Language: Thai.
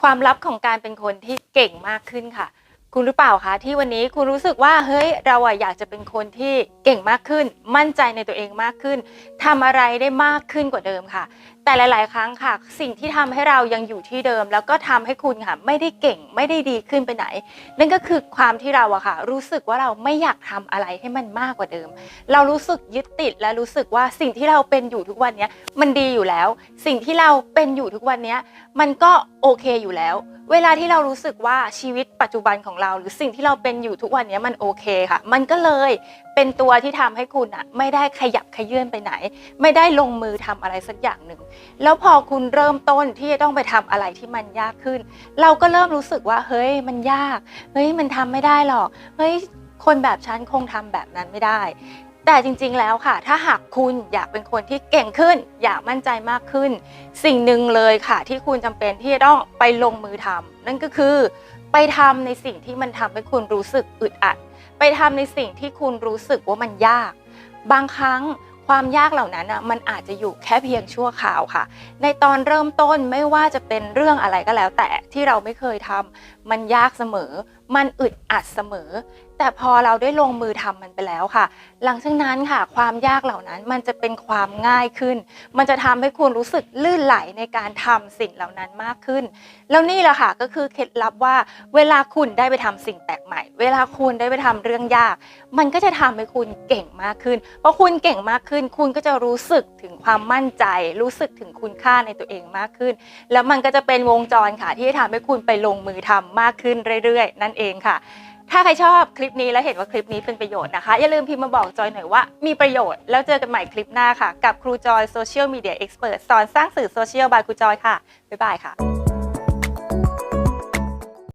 ความลับของการเป็นคนที่เก่งมากขึ้นค่ะ คุณหรือเปล่าคะที่วันนี้คุณรู้สึกว่าเฮ้ยเราอะอยากจะเป็นคนที่เก่งมากขึ้น มั่นใจในตัวเองมากขึ้นทำอะไรได้มากขึ้นกว่าเดิมค่ะ แต่หลาย ๆ ครั้งค่ะ สิ่งที่ทำให้เรายังอยู่ที่เดิม แล้วก็ทำให้คุณค่ะไม่ได้เก่งไม่ได้ดีขึ้นไปไหน นั่นก็คือความที่เราอะค่ะ รู้สึกว่าเราไม่อยากทำอะไรให้มันมากกว่าเดิม เรารู้สึกยึดติดและรู้สึกว่าสิ่งที่เราเป็นอยู่ทุกวันนี้มันดีอยู่แล้ว สิ่งที่เราเป็นอยู่ทุกวันนี้มันก็โอเคอยู่แล้ว เวลาที่เรารู้สึกว่าชีวิตปัจจุบันของเรา หรือสิ่งที่เราเป็นอยู่ทุกวันนี้มันโอเคค่ะ มันก็เลยเป็นตัวที่ทำให้คุณอะไม่ได้ขยับขยื่นไปไหน ไม่ได้ลงมือทำอะไรสักอย่างหนึ่ง แล้วพอคุณเริ่มต้นที่จะต้องไปทำอะไรที่มันยากขึ้น เราก็เริ่มรู้สึกว่า เฮ้ยมันยาก เฮ้ยมันทำไม่ได้หรอก เฮ้ยคนแบบฉันคงทำแบบนั้นไม่ได้ แต่จริงๆแล้วค่ะ ถ้าหากคุณอยากเป็นคนที่เก่งขึ้น อยากมั่นใจมากขึ้น สิ่งหนึ่งเลยค่ะ ที่คุณจำเป็นที่จะต้องไปลงมือทำนั่นก็คือไปทำในสิ่งที่มันทำให้คุณรู้สึกอึดอัด ไปทำในสิ่งที่คุณรู้สึกว่ามันยาก บางครั้งความยากเหล่านั้นอะมันอาจจะอยู่แค่เพียงชั่วคราวค่ะ ในตอนเริ่มต้นไม่ว่าจะเป็นเรื่องอะไรก็แล้ว แต่ที่เราไม่เคยทำมันยากเสมอ มันอึดอัดเสมอ แต่พอเราได้ลงมือทำมันไปแล้วค่ะ หลังจากนั้นค่ะ ความยากเหล่านั้นมันจะเป็นความง่ายขึ้น มันจะทำให้คุณรู้สึกลื่นไหลในการทำสิ่งเหล่านั้นมากขึ้น แล้วนี่แหละค่ะก็คือเคล็ดลับว่า เวลาคุณได้ไปทำสิ่งแปลกใหม่ เวลาคุณได้ไปทำเรื่องยาก มันก็จะทำให้คุณเก่งมากขึ้นเพราะคุณเก่งมากขึ้น คุณก็จะรู้สึกถึงความมั่นใจ รู้สึกถึงคุณค่าในตัวเองมากขึ้น แล้วมันก็จะเป็นวงจรค่ะที่จะทำให้คุณไปลงมือทำมากขึ้นเรื่อย ๆ นั่นเองค่ะ ถ้าใครชอบคลิปนี้และเห็นว่าคลิปนี้เป็นประโยชน์นะคะ อย่าลืมพิมพ์มาบอกจอยหน่อยว่ามีประโยชน์ แล้วเจอกันใหม่คลิปหน้าค่ะ กับครูจอยโซเชียลมีเดียเอ็กซ์เพรสสอนสร้างสื่อโซเชียลบายครูจอยค่ะ บ๊ายบายค่ะ